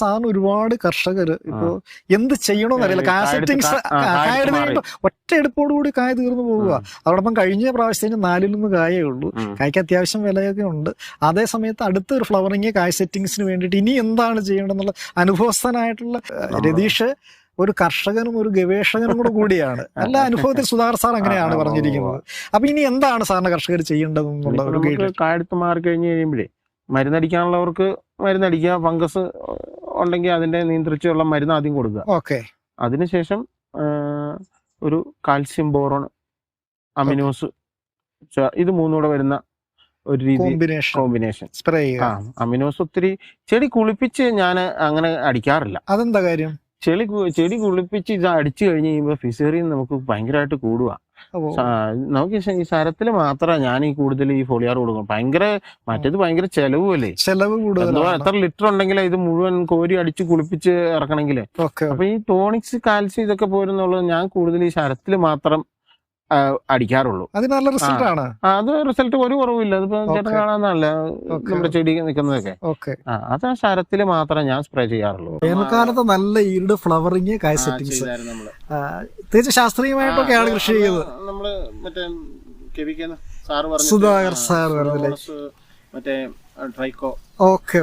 സാറിന് ഒരുപാട് കർഷകർ ഇപ്പോ എന്ത് ചെയ്യണമെന്ന് അറിയില്ല. കായ കായെടുത്ത് ഒറ്റ എടുപ്പോടുകൂടി കായ തീർന്നു പോവുക. അതോടൊപ്പം കഴിഞ്ഞ പ്രാവശ്യത്തിന് നാലിൽ നിന്ന് കായേ ഉള്ളൂ. കായ്ക്ക് അത്യാവശ്യം വിലയൊക്കെ ഉണ്ട്. അതേ സമയത്ത് അടുത്ത ഒരു ഫ്ലവറിങ് കായ സെറ്റിങ്സിന് വേണ്ടിയിട്ട് ഇനി എന്താണ് ചെയ്യേണ്ടതെന്നുള്ള അനുഭവസ്ഥനായിട്ടുള്ള രതീഷ് ഒരു കർഷകനും ഒരു ഗവേഷകനും കൂടെ കൂടിയാണ്. നല്ല അനുഭവത്തിൽ സുധാകർ സാർ അങ്ങനെയാണ് പറഞ്ഞിരിക്കുന്നത്. അപ്പൊ ഇനി എന്താണ് സാറിന് കർഷകർ ചെയ്യേണ്ടതെന്നുള്ള ഒരു കായെടുത്ത് മാറി കഴിഞ്ഞ് കഴിയുമ്പോഴേ മരുന്നടിക്കാനുള്ളവർക്ക് മരുന്നടിക്കുക ഫംഗസ് ഉണ്ടെങ്കിൽ അതിന്റെ നിയന്ത്രിച്ചുള്ള മരുന്ന് ആദ്യം കൊടുക്കുക. ഓക്കെ. അതിനുശേഷം ഒരു കാൽസ്യം ബോറോൺ അമിനോസ് ഇത് മൂന്നൂടെ വരുന്ന ഒരു രീതി കോമ്പിനേഷൻ. സ്പ്രേ ആ അമിനോസ് ഒത്തിരി ചെടി കുളിപ്പിച്ച് ഞാൻ അങ്ങനെ അടിക്കാറില്ല. അതെന്താ കാര്യം? ചെളി ചെടി കുളിപ്പിച്ച് ഇത് അടിച്ചു കഴിഞ്ഞ് കഴിയുമ്പോൾ ഫിസേറിയൻ നമുക്ക് ഭയങ്കരമായിട്ട് കൂടുക അപ്പോ നമുക്ക് ഈ ശരത്തിൽ മാത്രമാണ് ഞാൻ ഈ കൂടുതൽ ഈ ഫോളിയാർ കൊടുക്കും. ഭയങ്കര മറ്റേത് ഭയങ്കര ചെലവുമല്ലേ ചെലവ് കൂടുതൽ എത്ര ലിറ്റർ ഉണ്ടെങ്കിൽ ഇത് മുഴുവൻ കോരി അടിച്ച് കുളിപ്പിച്ച് ഇറക്കണമെങ്കിൽ അപ്പൊ ഈ ടോണിക്സ് കാൽസ്യം ഇതൊക്കെ പോരുന്നുള്ളത് ഞാൻ കൂടുതൽ ഈ ശരത്തിൽ മാത്രം അടിക്കാറുള്ളൂ. അതിന് നല്ല റിസൾട്ട് ആണ്. അത് റിസൾട്ട് ഒരു കുറവില്ല അതിപ്പോ ചേട്ടൻ കാണാന്നല്ല. നമ്മുടെ ചെടി നിൽക്കുന്നതൊക്കെ. ഓക്കെ. അത് ആ ശരത്തിൽ മാത്രമേ ഞാൻ സ്പ്രേ ചെയ്യാറുള്ളൂ. വേനൽക്കാലത്ത് നല്ല ഈൽഡ് ഫ്ലവറിങ് കായ നമ്മൾ. തികച്ചും ശാസ്ത്രീയമായിട്ടൊക്കെയാണ് കൃഷി ചെയ്യുന്നത്. ചെയ്തത് നമ്മൾ മറ്റേ സുധാകർ സാർ പറഞ്ഞില്ലേ? മറ്റേ ട്രൈക്കോ ഓക്കെ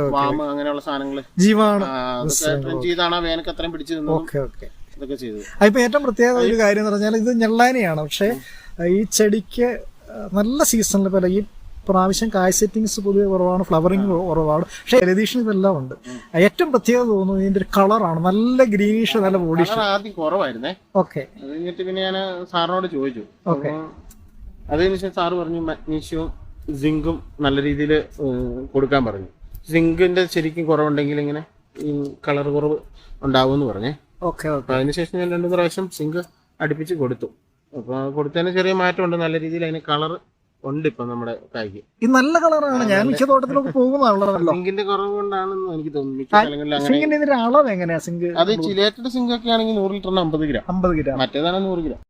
അങ്ങനെയുള്ള സാധനങ്ങൾ. ജീവാണ്. ചെയ്താണ് വേനൽക്ക് അത്രയും പിടിച്ചു ഓക്കെ ഓക്കെ. ഇതൊക്കെ ചെയ്തു അതിപ്പോ ഏറ്റവും പ്രത്യേകത ഒരു കാര്യം എന്ന് പറഞ്ഞാൽ ഇത് ഞെള്ളാനെയാണ്. പക്ഷെ ഈ ചെടിക്ക് നല്ല സീസണിൽ പോലെ ഈ പ്രാവശ്യം കായ് സെറ്റിങ്സ് പൊതുവെ കുറവാണ് ഫ്ലവറിങ് കുറവാണ്. പക്ഷെ രതീഷിന് ഇതെല്ലാം ഉണ്ട്. ഏറ്റവും പ്രത്യേകത തോന്നുന്നു ഇതിന്റെ ഒരു കളറാണ്. നല്ല ഗ്രീനിഷ് നല്ല ബോഡി ആദ്യം കുറവായിരുന്നേ. ഓക്കെ. അത് കഴിഞ്ഞിട്ട് പിന്നെ ഞാൻ സാറിനോട് ചോദിച്ചു. ഓക്കെ. അതിനുശേഷം സാറ് പറഞ്ഞു മഗ്നീഷ്യവും സിങ്കും നല്ല രീതിയിൽ കൊടുക്കാൻ പറഞ്ഞു. സിങ്കിന്റെ ശരിക്കും കുറവുണ്ടെങ്കിൽ ഇങ്ങനെ ഈ കളർ കുറവ് ഉണ്ടാവും എന്ന് പറഞ്ഞേ. അതിനുശേഷം ഞാൻ രണ്ടു പ്രാവശ്യം സിങ്ക് അടുപ്പിച്ച് കൊടുത്തു. അപ്പൊ കൊടുത്തതിന് ചെറിയ മാറ്റമുണ്ട്. നല്ല രീതിയിൽ അതിന് കളർ ഉണ്ട് ഇപ്പൊ നമ്മുടെ കായ്ക്ക് ഇത് നല്ല കളറാണ് ഞാൻ മിക്ക തോട്ടത്തിലൊക്കെ പോകുന്നതാണല്ലോ. സിങ്കിന്റെ കുറവ് കൊണ്ടാണെന്ന് എനിക്ക് തോന്നുന്നു. മിക്ക സ്ഥലങ്ങളിൽ അങ്ങനെ സിങ്കിന്റെ ഇതിന്റെ അളവ് എങ്ങനെയാ? സിങ്ക് അത് ചിലേറ്റഡ് സിങ്ക് ഒക്കെ ആണെങ്കിൽ നൂറ് ലിറ്ററിന് അമ്പത് ഗ്രാം. അമ്പത് ഗ്രാം. മറ്റേതാണ് നൂറ് ഗ്രാം.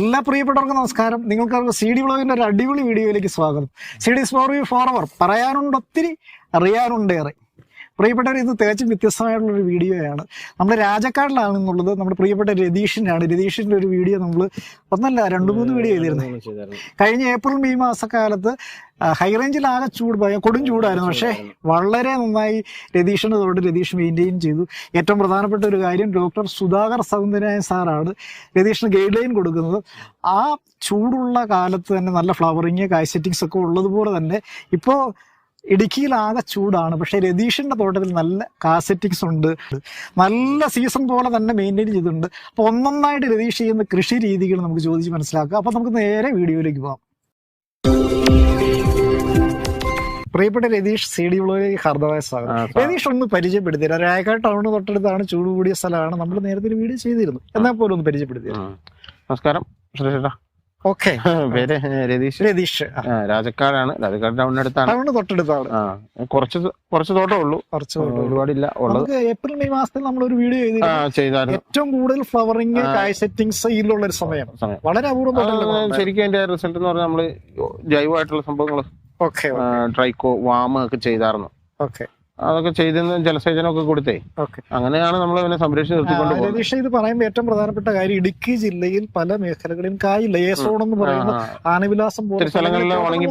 എല്ലാ പ്രിയപ്പെട്ടവർക്കും നമസ്കാരം. നിങ്ങൾക്ക് സി ഡി ബ്ലോഗിന്റെ ഒരു അടിപൊളി വീഡിയോയിലേക്ക് സ്വാഗതം. C D for you for hour പറയാനുണ്ട് ഒത്തിരി അറിയാനുണ്ടേറെ പ്രിയപ്പെട്ടവർ ഇത് തികച്ചും വ്യത്യസ്തമായിട്ടുള്ള ഒരു വീഡിയോയാണ്. നമ്മൾ രാജക്കാടിലാണെന്നുള്ളത് നമ്മുടെ പ്രിയപ്പെട്ട രതീഷിനാണ്. രതീഷിന്റെ ഒരു വീഡിയോ നമ്മൾ ഒന്നല്ല രണ്ട് മൂന്ന് വീഡിയോ ചെയ്തിരുന്നത് കഴിഞ്ഞ ഏപ്രിൽ മെയ് മാസക്കാലത്ത് ഹൈറേഞ്ചിൽ ആകെ ചൂട് പോയ കൊടും ചൂടായിരുന്നു. പക്ഷേ വളരെ നന്നായി രതീഷിന്റെ തോട് രതീഷ് മെയിന്റെയിൻ ചെയ്തു. ഏറ്റവും പ്രധാനപ്പെട്ട ഒരു കാര്യം ഡോക്ടർ സുധാകർ സൗന്ദര്യ സാറാണ് രതീഷിന് ഗൈഡ് ലൈൻ കൊടുക്കുന്നത്. ആ ചൂടുള്ള കാലത്ത് തന്നെ നല്ല ഫ്ലവറിങ് കായ് സെറ്റിങ്സ് ഒക്കെ ഉള്ളതുപോലെ തന്നെ. ഇപ്പോൾ ഇടുക്കിയിൽ ആകെ ചൂടാണ്. പക്ഷേ രതീഷിന്റെ തോട്ടത്തിൽ നല്ല കാസറ്റിക്സ് ഉണ്ട്. നല്ല സീസൺ പോലെ തന്നെ മെയിന്റെയിൻ ചെയ്തിട്ടുണ്ട്. അപ്പോൾ ഒന്നൊന്നായിട്ട് രതീഷ് ചെയ്യുന്ന കൃഷി രീതികൾ നമുക്ക് ചോദിച്ച് മനസ്സിലാക്കുക. അപ്പോൾ നമുക്ക് നേരെ വീഡിയോയിലേക്ക് പോകാം പ്രിയപ്പെട്ട രതീഷ് സി ഡി ബ്ലോഗിലേക്ക് ഹാർദമായ സ്വാഗതം. രതീഷ് ഒന്ന് പരിചയപ്പെടുത്തി രായക്കാട് ടൗണ് തൊട്ടടുത്താണ് ചൂട് കൂടിയ സ്ഥലമാണ്. നമ്മൾ നേരത്തെ വീഡിയോ ചെയ്തിരുന്നു. എന്നാൽ പോലും ഒന്ന് പരിചയപ്പെടുത്തി നമസ്കാരം. ഓക്കെ. പേര് രതീഷ്? രതീഷ് രാജക്കാടാണ്. രാജക്കാട് ടൗണിനടുത്താണ് ടൗണ് തൊട്ടടുത്താണ്. കുറച്ച് കുറച്ച് തോട്ടേ ഉള്ളൂ. കുറച്ച് ഒരുപാടില്ല. ഉള്ളത് ഏപ്രിൽ മെയ് മാസത്തിൽ നമ്മൾ ഒരു വീഡിയോ ചെയ്തായിരുന്നു. ഏറ്റവും കൂടുതൽ ഫ്ലവറിംഗ്. കായ് സെറ്റിങ്സ് ഇതിലുള്ള ഒരു സമയം. വളരെ അപൂർവം ശരിക്കും അതിന്റെ റിസൾട്ട് എന്ന് പറഞ്ഞാൽ നമ്മൾ ജൈവമായിട്ടുള്ള സംഭവങ്ങൾ ഓക്കെ ട്രൈക്കോ വാമ ഒക്കെ ചെയ്തായിരുന്നു. ഓക്കെ. അതൊക്കെ ചെയ്തെന്ന് ജലസേചനമൊക്കെ കൊടുത്തേ. അങ്ങനെയാണ് നമ്മൾ അതിനെ സംരക്ഷിച്ച് നിർത്തിക്കൊണ്ട് പോകുന്നത്. രതീഷ് ഇത് പറയുമ്പോൾ ഏറ്റവും പ്രധാനപ്പെട്ട കാര്യം ഇടുക്കി ജില്ലയിൽ പല മേഖലകളിലും കായില്ല. ഏസോൺ എന്ന് പറയുന്ന ആനവിലാസം പോലെ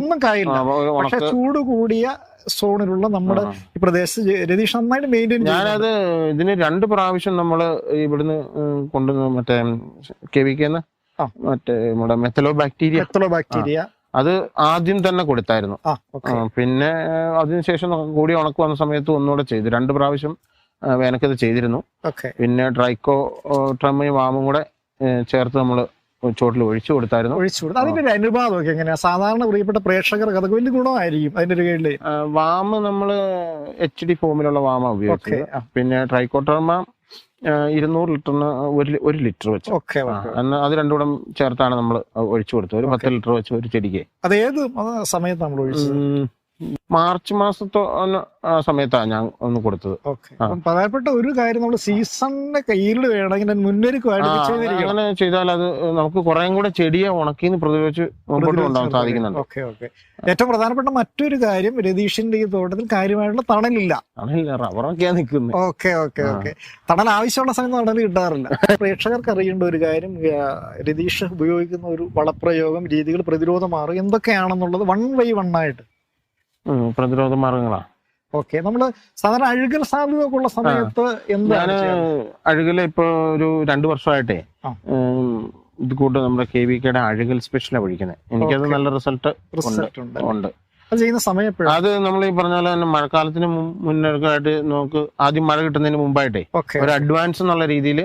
ഒന്നും കായില്ല. പക്ഷെ ചൂട് കൂടിയ സോണിലുള്ള നമ്മുടെ. ഈ പ്രദേശത്ത് രതീഷ് നന്നായിട്ട് മെയിന്റെയിൻ ഞാനത് ഇതിന് രണ്ട് പ്രാവശ്യം നമ്മൾ ഇവിടുന്ന് കൊണ്ടുവന്ന് മറ്റേ കെവിക്കുന്ന കെന്ന് മറ്റേ നമ്മുടെ മെത്തലോ ബാക്ടീരിയ മെത്തലോ ബാക്ടീരിയ അത് ആദ്യം തന്നെ കൊടുത്തായിരുന്നു. പിന്നെ അതിനുശേഷം കൂടി ഉണക്ക് വന്ന സമയത്ത് ഒന്നുകൂടെ ചെയ്തു. രണ്ട് പ്രാവശ്യം വേനക്കത് ചെയ്തിരുന്നു. പിന്നെ ഡ്രൈക്കോ ട്രമ്മയും വാമും കൂടെ ചേർത്ത് നമ്മൾ ചോട്ടിൽ ഒഴിച്ചു കൊടുത്തായിരുന്നു. ഒഴിച്ചു കൊടുത്തു. അതിന്റെ ഒരു അനുപാതം ഒക്കെ എങ്ങനെയാ? സാധാരണ പ്രിയപ്പെട്ട പ്രേക്ഷകർക്ക് അതൊക്കെ വലിയ ഗുണമായിരിക്കും അതിന്റെ ഒരു കീഴിൽ വാമ് നമ്മൾ എച്ച് ഡി ഫോമിലുള്ള വാമ ഉപയോഗിച്ചത്. പിന്നെ ട്രൈക്കോട്ടർമ ഇരുന്നൂറ് ലിറ്ററിന് ഒരു ഒരു ലിറ്റർ വെച്ച്. ഓക്കെ എന്നാൽ അത് രണ്ടും കൂടെ ചേർത്താണ് നമ്മൾ ഒഴിച്ചു കൊടുത്തത്. ഒരു പത്ത് ലിറ്റർ വെച്ച് ഒരു ചെടിക്ക്. അത് ഏത് സമയത്ത് നമ്മൾ ഒഴിച്ചത്? ഉം, മാർച്ച് മാസത്തോ സമയത്താണ് ഞാൻ ഒന്ന് കൊടുത്തത്. പ്രധാനപ്പെട്ട ഒരു കാര്യം നമ്മൾ സീസണിന്റെ കയ്യിൽ വേണമെങ്കിൽ അങ്ങനെ ചെയ്താൽ അത് നമുക്ക് കുറേ കൂടെ ചെടിയെ ഉണക്കിന്ന് പ്രതിരോധിച്ച് മുമ്പോട്ട് കൊണ്ടുപോകാൻ സാധിക്കുന്നുണ്ട്. Okay okay. ഏറ്റവും പ്രധാനപ്പെട്ട മറ്റൊരു കാര്യം രതീഷിന്റെ ഈ തോട്ടത്തിൽ കാര്യമായിട്ടുള്ള തണലില്ല. തണലില്ല റബ്ബറൊക്കെയാ നിൽക്കുന്നത് ഓക്കെ ഓക്കെ ഓക്കെ. തണൽ ആവശ്യമുള്ള സമയത്ത് തണൽ കിട്ടാറില്ല. പ്രേക്ഷകർക്ക് അറിയേണ്ട ഒരു കാര്യം രതീഷ് ഉപയോഗിക്കുന്ന ഒരു വളപ്രയോഗം രീതികൾ പ്രതിരോധ മാറും എന്തൊക്കെയാണെന്നുള്ളത് വൺ ബൈ വൺ ആയിട്ട് പ്രതിരോധ മാർഗങ്ങളാ. ഓക്കെ നമ്മൾ സാധാരണ അഴുകൽ സാധ്യത ഒക്കെ ഉള്ള സമയത്ത് എന്താണ്? അഴുകൽ ഇപ്പൊ ഒരു രണ്ടു വർഷമായിട്ടേ ഇത് കൂട്ട് നമ്മുടെ കെ വി കെയുടെ അഴുകൽ സ്പെഷ്യലാണ് പഠിക്കുന്നത് എനിക്കത് നല്ല റിസൾട്ട് ഉണ്ട്. അത് ചെയ്യുന്ന സമയം അത് നമ്മൾ ഈ പറഞ്ഞ പോലെ തന്നെ മഴക്കാലത്തിന് മുന്നേക്കായിട്ട് മുന്നൊരുക്കമായിട്ട് നമുക്ക് ആദ്യം മഴ കിട്ടുന്നതിന് മുമ്പായിട്ടേ ഒരു അഡ്വാൻസ് എന്നുള്ള രീതിയിൽ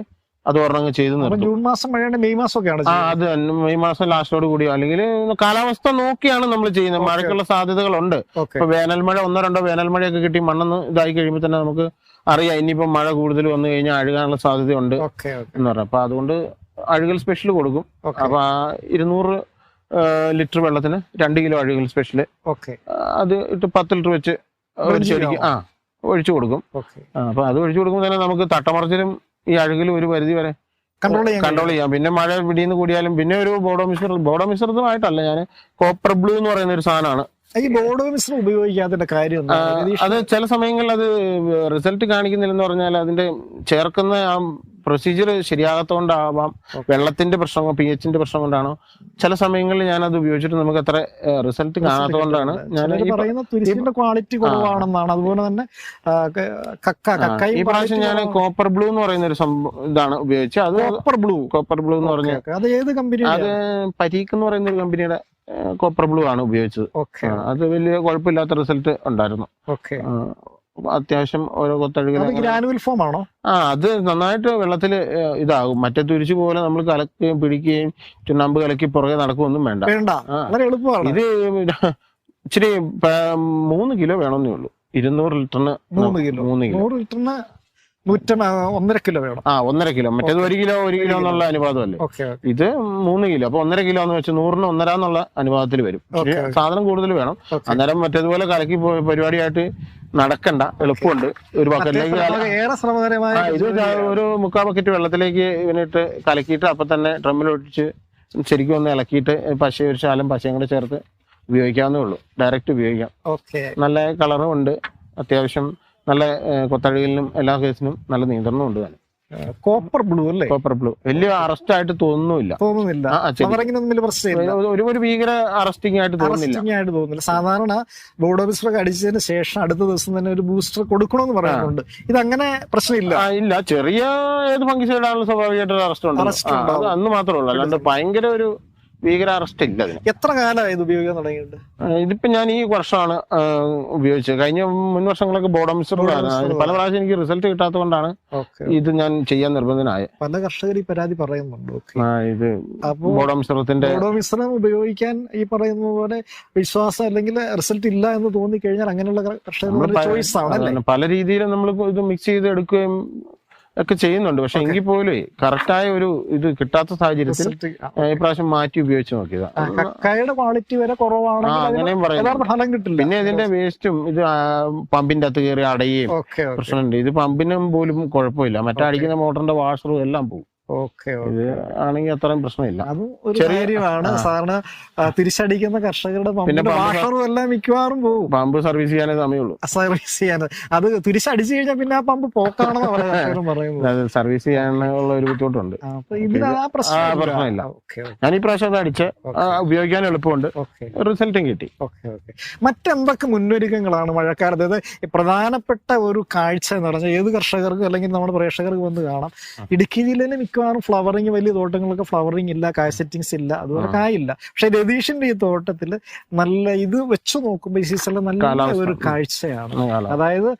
അത് ഒരെണ്ണം ചെയ്ത് നിർത്തും. ജൂൺ മാസം മഴയാണ് മെയ് മാസം ഒക്കെയാണ് ആ അത് തന്നെ. മെയ് മാസം ലാസ്റ്റോട് കൂടിയോ അല്ലെങ്കിൽ കാലാവസ്ഥ നോക്കിയാണ് നമ്മൾ ചെയ്യുന്നത്. മഴയ്ക്കുള്ള സാധ്യതകളുണ്ട്. ഇപ്പൊ വേനൽ മഴ ഒന്നോ രണ്ടോ വേനൽ മഴയൊക്കെ കിട്ടി മണ്ണെന്ന് ഇതായി കഴിയുമ്പോൾ തന്നെ നമുക്ക് അറിയാം. ഇനിയിപ്പോ മഴ കൂടുതൽ വന്നു കഴിഞ്ഞാൽ അഴുകാനുള്ള സാധ്യതയുണ്ട് എന്ന് പറഞ്ഞു അപ്പൊ അതുകൊണ്ട് അഴുകൽ സ്പെഷ്യൽ കൊടുക്കും. അപ്പൊ ആ ഇരുന്നൂറ് ലിറ്റർ വെള്ളത്തിന് രണ്ട് കിലോ അഴുകൽ സ്പെഷ്യൽ ഓക്കെ. അത് ഇട്ട് പത്ത് ലിറ്റർ വെച്ച് ഒരു ഒഴിച്ച് ചെടിക്ക് ആ ഒഴിച്ചു കൊടുക്കും. അപ്പൊ അത് ഒഴിച്ചു കൊടുക്കുമ്പോൾ തന്നെ നമുക്ക് തട്ടമറച്ചിലും ഈ അഴുകിൽ ഒരു പരിധി വരെ കൺട്രോൾ ചെയ്യാം കൺട്രോൾ ചെയ്യാം. പിന്നെ മഴ പിടിയിൽ നിന്ന് കൂടിയാലും പിന്നെ ഒരു ബോഡോ മിശ്ര ബോഡോ മിശ്രിതമായിട്ടല്ല ഞാൻ കോപ്പർ ബ്ലൂ എന്ന് പറയുന്ന ഒരു സാധനമാണ്. ഈ ബോർഡ് മിശ്രം ഉപയോഗിക്കാത്തതിന്റെ കാര്യം? അത് ചില സമയങ്ങളിൽ അത് റിസൾട്ട് കാണിക്കുന്നില്ലെന്ന് പറഞ്ഞാൽ അതിന്റെ ചേർക്കുന്ന ആ പ്രൊസീജിയർ ശരിയാകാത്തതുകൊണ്ടാവാം വെള്ളത്തിന്റെ പ്രശ്നം പി എച്ചിന്റെ പ്രശ്നം കൊണ്ടാണോ. ചില സമയങ്ങളിൽ ഞാൻ അത് ഉപയോഗിച്ചിട്ട് നമുക്ക് അത്ര റിസൾട്ട് കാണാത്തതുകൊണ്ടാണ് ഞാൻ പറയുന്ന ക്വാളിറ്റി കുറവാണെന്നാണ്. അതുപോലെ തന്നെ കക്ക ഈ പ്രാവശ്യം ഞാൻ കോപ്പർ ബ്ലൂ എന്ന് പറയുന്ന ഒരു സംഭവം ഇതാണ് ഉപയോഗിച്ചത്. അത് കോപ്പർ ബ്ലൂ. കോപ്പർ ബ്ലൂ എന്ന് പറഞ്ഞ അത് ഏത് കമ്പനി അത് പരീക്ക് എന്ന് പറയുന്ന ഒരു കമ്പനിയുടെ കോപ്പർ ബ്ലൂ ആണ് ഉപയോഗിച്ചത്. അത് വലിയ കുഴപ്പമില്ലാത്ത റിസൾട്ട് ഉണ്ടായിരുന്നു. അത്യാവശ്യം ഓരോ ഗ്രാനുവൽ ഫോം ആണോ? ആ അത് നന്നായിട്ട് വെള്ളത്തിൽ ഇതാകും. മറ്റേ തുരിച്ചു പോലെ നമ്മൾ കലക്കുകയും പിടിക്കുകയും ചുണ്ണാമ്പ് കലക്കി പുറകെ നടക്കുകയൊന്നും വേണ്ട. ഇത് ഇച്ചിരി മൂന്ന് കിലോ വേണമെന്നേ ഉള്ളൂ. ഇരുന്നൂറ് ലിറ്ററിന് മൂന്ന് കിലോ. മൂന്ന് കിലോ. ലിറ്ററിന് നൂറ്റ ഒന്നര കിലോ വേണം. ആ ഒന്നര കിലോ. മറ്റേത് ഒരു കിലോ ഒരു കിലോ എന്നുള്ള അനുപാതമല്ലേ ഇത് മൂന്ന് കിലോ. അപ്പൊ ഒന്നര കിലോ എന്ന് വെച്ചാൽ നൂറിന് ഒന്നര എന്നുള്ള അനുപാതത്തിൽ വരും. സാധനം കൂടുതൽ വേണം. അന്നേരം മറ്റേതുപോലെ കലക്കി പരിപാടിയായിട്ട് നടക്കണ്ട. എളുപ്പമുണ്ട്. ഒരു ഇത് ഒരു മുക്കാൽ ബക്കറ്റ് വെള്ളത്തിലേക്ക് ഇവനിട്ട് കലക്കിയിട്ട് അപ്പൊ തന്നെ ഡ്രമ്മിൽ ഒഴിച്ച് ശരിക്കും ഒന്ന് ഇളക്കിയിട്ട് പശ ഒരു ശാലം പശയും കൂടെ ചേർത്ത് ഉപയോഗിക്കാവുന്നേ ഉള്ളൂ. ഡയറക്റ്റ് ഉപയോഗിക്കാം. നല്ല കളറും ഉണ്ട്. അത്യാവശ്യം നല്ല കൊത്തഴിയിലും എല്ലാ കേസിനും നല്ല നിയന്ത്രണം ഉണ്ട് താനും കോപ്പർ ബ്ലൂ അല്ലേ? കോപ്പർ ബ്ലൂ വലിയ അറസ്റ്റ് ആയിട്ട് തോന്നുന്നില്ല. തോന്നുന്നില്ല ഒരു- ഒരു ഭീകര അറസ്റ്റിംഗ് ആയിട്ട് തോന്നുന്നില്ല. ആയിട്ട് തോന്നുന്നില്ല. സാധാരണ ബോർഡ് ഓഫീസറൊക്കെ അടിച്ചതിന് ശേഷം അടുത്ത ദിവസം തന്നെ ഒരു ബൂസ്റ്റർ കൊടുക്കണമെന്ന് പറയാറുണ്ട് ഇത് അങ്ങനെ പ്രശ്നമില്ല. ഇല്ല. ചെറിയ ഏത് ഫംഗിസൈഡാണല്ലോ സ്വാഭാവികമായിട്ട് അറസ്റ്റ് ഉണ്ട് അന്ന് മാത്രമേ ഉള്ളൂ. അല്ലാണ്ട് ഭയങ്കര ഒരു ഭീകര അറസ്റ്റ് ഇല്ല അതിന് എത്ര കാലമായി ഇത് ഉപയോഗിക്കാൻ തുടങ്ങിയിട്ട് ഇതിപ്പോ ഞാൻ ഈ വർഷമാണ് ഉപയോഗിച്ചത്. കഴിഞ്ഞ മുൻ വർഷങ്ങളൊക്കെ ബോർഡ് അതിന് പല പ്രാവശ്യം എനിക്ക് റിസൾട്ട് കിട്ടാത്തതുകൊണ്ടാണ് കൊണ്ടാണ് ഇത് ഞാൻ ചെയ്യാൻ നിർബന്ധനായ പല കർഷകർ ഈ പരാതി പറയുന്നുണ്ട്. ഇത് ബോർഡ് ബോർഡോ മിശ്രം ഉപയോഗിക്കാൻ ഈ പറയുന്ന പോലെ വിശ്വാസം അല്ലെങ്കിൽ റിസൾട്ട് ഇല്ല എന്ന് തോന്നി കഴിഞ്ഞാൽ അങ്ങനെയുള്ള കർഷകർ ആണ് പല രീതിയിലും നമ്മൾ ഇത് മിക്സ് ചെയ്ത് എടുക്കുകയും ഒക്കെ ചെയ്യുന്നുണ്ട്. പക്ഷെ എങ്കിൽ പോലും കറക്റ്റായ ഒരു ഇത് കിട്ടാത്ത സാഹചര്യത്തിൽ ഇപ്രാവശ്യം മാറ്റി ഉപയോഗിച്ച് നോക്കിയതാ. കക്കയുടെ ക്വാളിറ്റി വരെ അങ്ങനെയും പറയാം കിട്ടില്ല. പിന്നെ ഇതിന്റെ വേസ്റ്റും ഇത് പമ്പിന്റെ അകത്ത് കയറി അടയുകയും പ്രശ്നമുണ്ട്. ഇത് പമ്പിനും പോലും കുഴപ്പമില്ല. മറ്റേ അടിക്കുന്ന മോട്ടറിന്റെ വാഷറും എല്ലാം പോകും. ഇത് ആണെങ്കിൽ അത്രയും പ്രശ്നമില്ല. അതും ചെറിയ- കാര്യമാണ്. സാറിന് തിരിച്ചടിക്കുന്ന കർഷകരുടെ പമ്പിന്റെ വാഷറും എല്ലാം മിക്കവാറും പോകും പമ്പ് സർവീസ് ചെയ്യാനേ സമയമുള്ളൂ. സർവീസ് ചെയ്യാൻ. അത് തിരിച്ചടിച്ചു കഴിഞ്ഞാൽ പിന്നെ ആ പമ്പ് പോക്കാണെന്ന് പറയുന്നത് സർവീസ് ചെയ്യാനുള്ള ഒരു ബുദ്ധിമുട്ടുണ്ട്. പ്രശ്നമില്ല. ഞാൻ ഈ പ്രാവശ്യം അത് അടിച്ച് ഉപയോഗിക്കാൻ എളുപ്പമുണ്ട്. റിസൾട്ടും കിട്ടി. മറ്റെന്തൊക്കെ മുന്നൊരുക്കങ്ങളാണ് മഴക്കാലത്ത്? അതായത് പ്രധാനപ്പെട്ട ഒരു കാഴ്ച എന്ന് പറഞ്ഞാൽ ഏത് കർഷകർക്കും അല്ലെങ്കിൽ നമ്മുടെ പ്രേക്ഷകർക്ക് വന്ന് കാണാം. ഇടുക്കി ജില്ലയിലെ മിക്കവാറും ഫ്ലവറിങ് വലിയ തോട്ടങ്ങളൊക്കെ ഫ്ലവറിങ് ഇല്ല കായ സെറ്റിങ്സ് ഇല്ല അതുപോലെ. കായില്ല പക്ഷെ രതീഷിന്റെ ഈ തോട്ടത്തിൽ നല്ല ഇത് വെച്ച് നോക്കുമ്പോൾ ഈ സീസണിൽ നല്ല. ഒരു കാഴ്ചയാണ്. അതായത്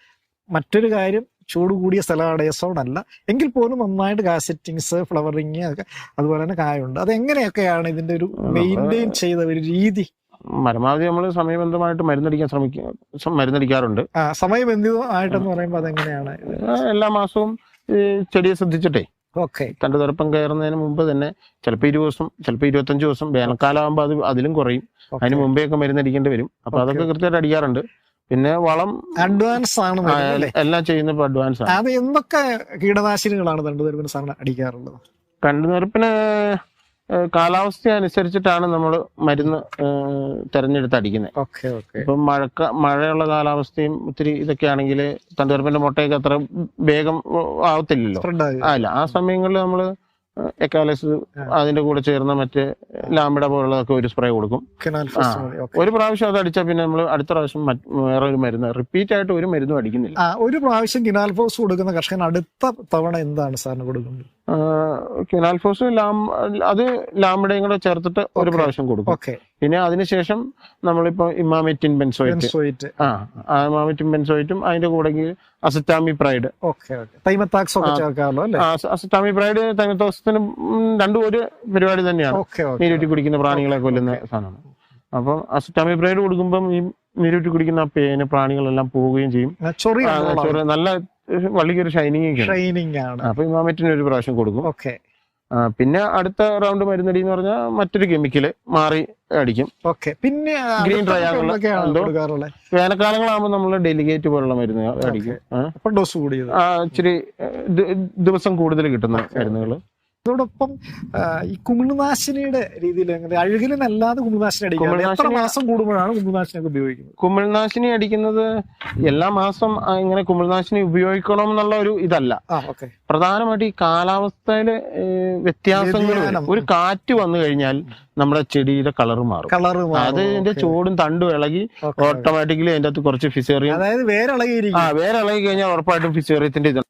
മറ്റൊരു കാര്യം ചൂട് കൂടിയ സ്ഥലമാണ് അല്ല. എങ്കിൽ പോലും നന്നായിട്ട് കാ സെറ്റിങ്സ് ഫ്ലവറിങ് ഒക്കെ അതുപോലെ തന്നെ കായുണ്ട്. അത് എങ്ങനെയൊക്കെയാണ് ഇതിന്റെ ഒരു മെയിന്റെയിൻ ചെയ്ത ഒരു രീതി? പരമാവധി നമ്മൾ സമയബന്ധമായിട്ട് മരുന്നടിക്കാൻ ശ്രമിക്കും മരുന്നടിക്കാറുണ്ട്. സമയബന്ധിതമായിട്ടെന്ന് പറയുമ്പോൾ അതെങ്ങനെയാണ് എല്ലാ മാസവും ചെടിയെ ശ്രദ്ധിച്ചിട്ടേ. ഓക്കെ. തണ്ട് തുറപ്പം കയറുന്നതിന് മുമ്പ് തന്നെ ചിലപ്പോൾ ഇരുപത് ദിവസം ചിലപ്പോൾ ഇരുപത്തഞ്ച് ദിവസം വേനൽക്കാലം ആകുമ്പോൾ അത് അതിലും കുറയും. അതിന് മുമ്പേ ഒക്കെ മരുന്നടിക്കേണ്ടി വരും. അപ്പൊ അതൊക്കെ കൃത്യമായിട്ട് അടിക്കാറുണ്ട്. പിന്നെ വളം അഡ്വാൻസ് ആണ് എല്ലാം ചെയ്യുന്ന അഡ്വാൻസ് ആണ്. അത് എന്തൊക്കെ കീടനാശിനികളാണ് രണ്ടുപേരും സാറിന് അടിക്കാറുള്ളത്? കണ്ടുനിറപ്പിന് കാലാവസ്ഥ അനുസരിച്ചിട്ടാണ് നമ്മൾ മരുന്ന് തെരഞ്ഞെടുത്ത് അടിക്കുന്നത് ഓക്കെ ഓക്കെ. ഇപ്പം മഴക്ക മഴയുള്ള കാലാവസ്ഥയും ഒത്തിരി ഇതൊക്കെ ആണെങ്കിൽ തണ്ടുകറുപ്പിന്റെ മുട്ടയൊക്കെ അത്ര വേഗം ആവത്തില്ലല്ലോ. ഇല്ല. ആ സമയങ്ങളിൽ നമ്മൾ എക്കാലസ് അതിന്റെ കൂടെ ചേർന്ന മറ്റേ ലാമിഡ പോലുള്ളതൊക്കെ ഒരു സ്പ്രേ കൊടുക്കും. ഒരു പ്രാവശ്യം അത് അടിച്ചാൽ പിന്നെ നമ്മൾ അടുത്ത പ്രാവശ്യം വേറെ ഒരു മരുന്ന് റിപ്പീറ്റ് ആയിട്ട് ഒരു മരുന്നും അടിക്കുന്നില്ല. ഒരു പ്രാവശ്യം കിനാൽ ഫോസ് കൊടുക്കുന്ന കർഷകൻ അടുത്ത തവണ എന്താണ് സാറിന് കൊടുക്കുന്നത്? കിനാൽഫോസ് ലാം അത് ലാമിഡയും കൂടെ ചേർത്തിട്ട് ഒരു പ്രാവശ്യം കൊടുക്കും. പിന്നെ അതിനുശേഷം നമ്മളിപ്പോ ഇമാമെറ്റിൻ ബെൻസോയിറ്റ്. ആ ഇമാമെറ്റിൻ ബെൻസോയിറ്റും അതിന്റെ കൂടെ അസറ്റാമി പ്രൈഡ്. അസറ്റാമി പ്രൈഡ് തൈമത്തോസത്തിനും രണ്ടും ഒരു പരിപാടി തന്നെയാണ്. നീരൂറ്റി കുടിക്കുന്ന പ്രാണികളെ കൊല്ലുന്ന സാധനമാണ്. അപ്പം അസറ്റാമി പ്രൈഡ് കൊടുക്കുമ്പം ഈ നീരൂറ്റി കുടിക്കുന്ന പേന് പ്രാണികളെല്ലാം പോവുകയും ചെയ്യും. നല്ല വള്ളിക്ക് ഒരു ഷൈനിങ് ഷൈനിങ് ആണ്. അപ്പൊ ഇമാമെറ്റിന് ഒരു പ്രാവശ്യം കൊടുക്കും. ഓക്കെ. പിന്നെ അടുത്ത റൗണ്ട് മരുന്നടി എന്ന് പറഞ്ഞാൽ മറ്റൊരു കെമിക്കൽ മാറി അടിക്കും. ഓക്കെ പിന്നെ ഗ്രീൻ? കൊടുക്കാറുള്ളത് വേനൽക്കാലങ്ങളാകുമ്പോൾ നമ്മൾ ഡെലിഗേറ്റ് പോലുള്ള മരുന്ന് അടിക്കും. ഡോസ് കൂടിയത്. ഇച്ചിരി ദിവസം കൂടുതൽ കിട്ടുന്ന മരുന്നുകൾ അതോടൊപ്പം ആ, ഈ കുമിൾനാശിനിയുടെ രീതിയിൽ അഴുകിലും അല്ലാതെ കുമിൾനാശിനി അടിക്കുന്നത് എത്ര മാസം കൂടുമ്പോഴാണ് കുമിൾനാശിനി ഒക്കെ ഉപയോഗിക്കുന്നത്? കുമിൾനാശിനി അടിക്കുന്നത് എല്ലാ മാസം ആ, ഇങ്ങനെ കുമിൾനാശിനി ഉപയോഗിക്കണം എന്നുള്ള ഒരു ഇതല്ല. ആ പ്രധാനമായിട്ട് ഈ കാലാവസ്ഥയിലെ വ്യത്യാസങ്ങൾ ഒരു കാറ്റ് വന്നു കഴിഞ്ഞാൽ നമ്മുടെ ചെടിയുടെ കളർ മാറും. കളർ അത് ഇതിന്റെ ചൂടും തണ്ടും ഇളകി ഓട്ടോമാറ്റിക്കലി അതിന്റെ അകത്ത് കുറച്ച് ഫിസേറിയും അതായത് വേറെ ആ ഇളകിയിരിക്കും വേറെ ഇളകി കഴിഞ്ഞാൽ ഉറപ്പായിട്ടും ഫിസേറിയത്തിന്റെ ഇത്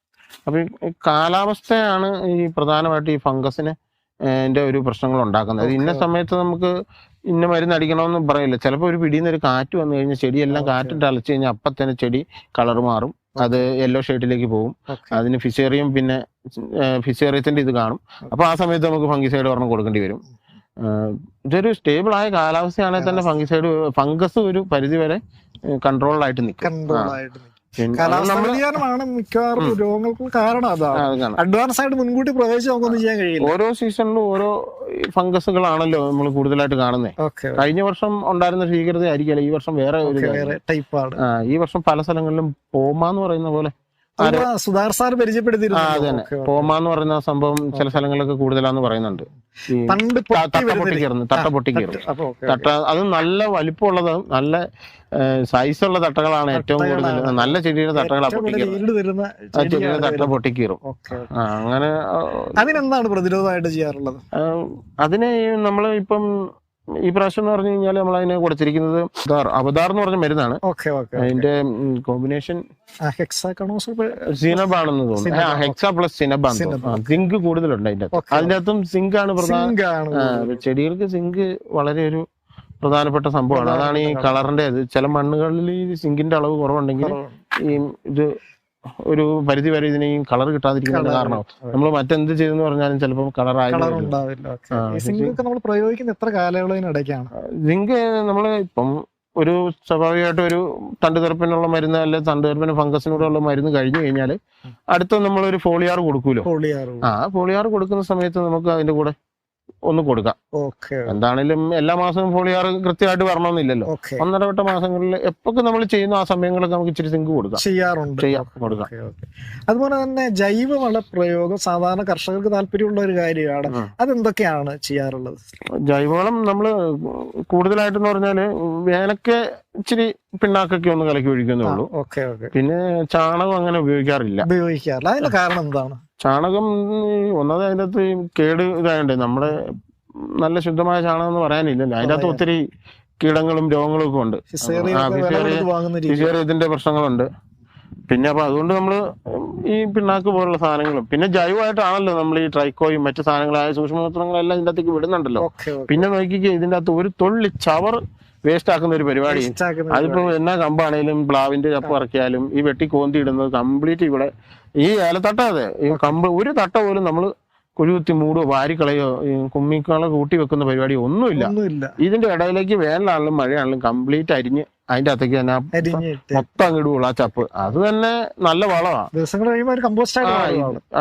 അപ്പൊ ഈ കാലാവസ്ഥയാണ് ഈ പ്രധാനമായിട്ട് ഈ ഫംഗസിന് ന്റെ ഒരു പ്രശ്നങ്ങൾ ഉണ്ടാക്കുന്നത്. അത് ഇന്ന സമയത്ത് നമുക്ക് ഇന്ന മരുന്ന് അടിക്കണമെന്ന് പറയില്ല. ചിലപ്പോൾ ഒരു പിടിയിൽ നിന്ന് ഒരു കാറ്റ് വന്നു കഴിഞ്ഞാൽ ചെടിയെല്ലാം എല്ലാം കാറ്റിട്ട് അലച്ചു കഴിഞ്ഞാൽ അപ്പം തന്നെ ചെടി കളർ മാറും. അത് യെല്ലോ ഷെയ്ഡിലേക്ക് പോകും. അതിന് ഫിസേറിയം പിന്നെ ഫിസേറിയത്തിന്റെ ഇത് കാണും. അപ്പൊ ആ സമയത്ത് നമുക്ക് ഫംഗിസൈഡ് ഒരെണ്ണം കൊടുക്കേണ്ടി വരും. ഇതൊരു സ്റ്റേബിൾ ആയ കാലാവസ്ഥയാണെങ്കിൽ തന്നെ ഫംഗിസൈഡ് ഫംഗസ് ഒരു പരിധി വരെ കൺട്രോൾഡ് ആയിട്ട് നിൽക്കും. പിന്നെ അത് കാലാവസ്ഥ നമ്മൾ വ്യതിയാനമാണ് മിക്കവാറും രോഗങ്ങൾക്ക് കാരണം അതാണ്. അഡ്വാൻസ് ആയിട്ട് മുൻകൂട്ടി പ്രവേശിച്ച് നമുക്കൊന്നും ചെയ്യാൻ കഴിയില്ല. ഓരോ സീസണിലും ഓരോ ഫംഗസുകളാണല്ലോ നമ്മൾ കൂടുതലായിട്ട് കാണുന്നത് കഴിഞ്ഞ വർഷം ഉണ്ടായിരുന്ന ഭീകരത ആയിരിക്കില്ല ഈ വർഷം വേറെ ഒരു. ടൈപ്പാണ്. ഈ വർഷം പല സ്ഥലങ്ങളിലും പോമ എന്ന് പറയുന്ന പോലെ സുധാർ സാർ പരിചയപ്പെടുത്തിയിരുന്നു. പോമ എന്ന് പറയുന്ന സംഭവം ചില സ്ഥലങ്ങളിലൊക്കെ കൂടുതലാന്ന് പറയുന്നുണ്ട്. പണ്ട് പൊട്ടി തട്ട? പൊട്ടിക്കയറുന്നു തട്ട തട്ട്. അത് നല്ല വലിപ്പമുള്ളത് നല്ല സൈസുള്ള തട്ടകളാണ് ഏറ്റവും കൂടുതൽ. നല്ല ചെടിയുടെ തട്ടകളാ പൊട്ടിക്കയറുന്നത് ആ ചെടിയുടെ തട്ട പൊട്ടി പൊട്ടിക്കീറും അങ്ങനെ അതിനെന്താണ് പ്രതിരോധമായിട്ട് ചെയ്യാറുള്ളത്? അതിനെ അതിന് നമ്മൾ ഇപ്പം ഈ പ്രാവശ്യം എന്ന് പറഞ്ഞു കഴിഞ്ഞാൽ നമ്മൾ അതിനെ കൊടുത്തിരിക്കുന്നത് അവതാർ എന്ന് പറഞ്ഞ മരുന്നാണ്. അതിന്റെ കോമ്പിനേഷൻ സിനബ് ആണെന്ന് തോന്നുന്നു. ഹെക്സ പ്ലസ് സിനബ് സിങ്ക് കൂടുതലുണ്ട് അതിന്റെ. അതിന്റെ അകത്തും സിങ്ക് ആണ് പ്രധാന സിങ്ക് ആണ്. ചെടികൾക്ക് സിങ്ക് വളരെ ഒരു പ്രധാനപ്പെട്ട സംഭവമാണ്. അതാണ് ഈ കളറിന്റെ ചില മണ്ണുകളിൽ ഈ സിങ്കിന്റെ അളവ് കുറവുണ്ടെങ്കിൽ ഈ ഇത് ഒരു പരിധി വരെ ഇതിനെയും കളർ കിട്ടാതിരിക്കുന്നത് Colour. കാരണം. നമ്മൾ മറ്റെന്ത് ചെയ്തെന്ന് പറഞ്ഞാലും ചിലപ്പോൾ കളർ നമ്മൾ പ്രയോഗിക്കുന്ന എത്ര കാലയളവിനിടയ്ക്കാണ്? സിങ്ക് നമ്മൾ ഇപ്പം ഒരു സ്വാഭാവികമായിട്ട് ഒരു തണ്ടുതെറുപ്പിനുള്ള മരുന്ന് അല്ലെ തണ്ടുതെറുപ്പിന് ഫംഗസിനോടുള്ള മരുന്ന് കഴിഞ്ഞു കഴിഞ്ഞാൽ അടുത്ത നമ്മൾ ഒരു ഫോളിയാർ കൊടുക്കൂലോ ആ ഫോളിയാർ കൊടുക്കുന്ന സമയത്ത് നമുക്ക് അതിന്റെ കൂടെ ഒന്ന് കൊടുക്കാം. എന്താണെങ്കിലും എല്ലാ മാസവും ഫോളിയാർ കൃത്യമായിട്ട് വരണമെന്നില്ലല്ലോ. ഒന്നര വട്ട മാസങ്ങളിൽ എപ്പോഴും നമ്മൾ ചെയ്യുന്ന ആ സമയങ്ങളൊക്കെ നമുക്ക് ഇച്ചിരി സിങ്ക് കൊടുക്കാം. ചെയ്യാറുണ്ട്. ചെയ്യാം കൊടുക്കാം. അതുപോലെ തന്നെ ജൈവവള പ്രയോഗം സാധാരണ കർഷകർക്ക് താല്പര്യമുള്ള ഒരു കാര്യമാണ് അതെന്തൊക്കെയാണ് ചെയ്യാറുള്ളത്? ജൈവവളം നമ്മൾ കൂടുതലായിട്ടെന്ന് പറഞ്ഞാൽ വേനക്ക് ഇച്ചിരി പിണ്ണാക്കൊക്കെ ഒന്ന് കലക്കി ഒഴിക്കുന്നേ ഉള്ളൂ. പിന്നെ ചാണകം അങ്ങനെ ഉപയോഗിക്കാറില്ല. ഉപയോഗിക്കാറില്ല. അതിന്റെ കാരണം എന്താണ്? ചാണകം ഒന്നത് അതിന്റെ അകത്ത് കേട് ഇതായതുകൊണ്ട് നമ്മുടെ നല്ല ശുദ്ധമായ ചാണകം എന്ന് പറയാനില്ലല്ലോ. അതിന്റെ അകത്ത് ഒത്തിരി കീടങ്ങളും രോഗങ്ങളും ഒക്കെ ഉണ്ട് ഇതിന്റെ പ്രശ്നങ്ങളുണ്ട്. പിന്നെ അപ്പൊ അതുകൊണ്ട് നമ്മൾ ഈ പിണ്ണാക്ക് പോലുള്ള സാധനങ്ങളും പിന്നെ ജൈവമായിട്ടാണല്ലോ നമ്മൾ ഈ ട്രൈക്കോയും മറ്റു സാധനങ്ങളായ സൂക്ഷ്മങ്ങളെല്ലാം ഇതിന്റെ അകത്തേക്ക് വിടുന്നുണ്ടല്ലോ പിന്നെ നോക്കിക്കേ ഇതിന്റെ അകത്ത് ഒരു തുള്ളി ചവർ വേസ്റ്റ് ആക്കുന്ന ഒരു പരിപാടി. അതിപ്പോ എന്നാ കമ്പാണേലും പ്ലാവിന്റെ ചപ്പ് ഇറക്കിയാലും ഈ വെട്ടി കോന്തി ഇടുന്നത് കംപ്ലീറ്റ് ഇവിടെ ഈ ഏലത്തട്ട അതെ. ഈ കമ്പ് ഒരു തട്ട പോലും നമ്മൾ കുഴികുത്തി മൂടോ വാരിക്കളയോ കുമ്മിക്കള കൂട്ടി വെക്കുന്ന പരിപാടി ഒന്നുമില്ല. ഇതിന്റെ ഇടയിലേക്ക് വേനലാണെങ്കിലും മഴയാണെങ്കിലും കംപ്ലീറ്റ് അരിഞ്ഞ് അതിന്റെ അകത്തേക്ക് തന്നെ മൊത്തം അങ്ങോട്ട് പോകും ആ ചപ്പ്. അത് തന്നെ നല്ല വളമാണ് ദിവസങ്ങൾ കഴിയുമ്പോൾ കമ്പോസ്റ്റ്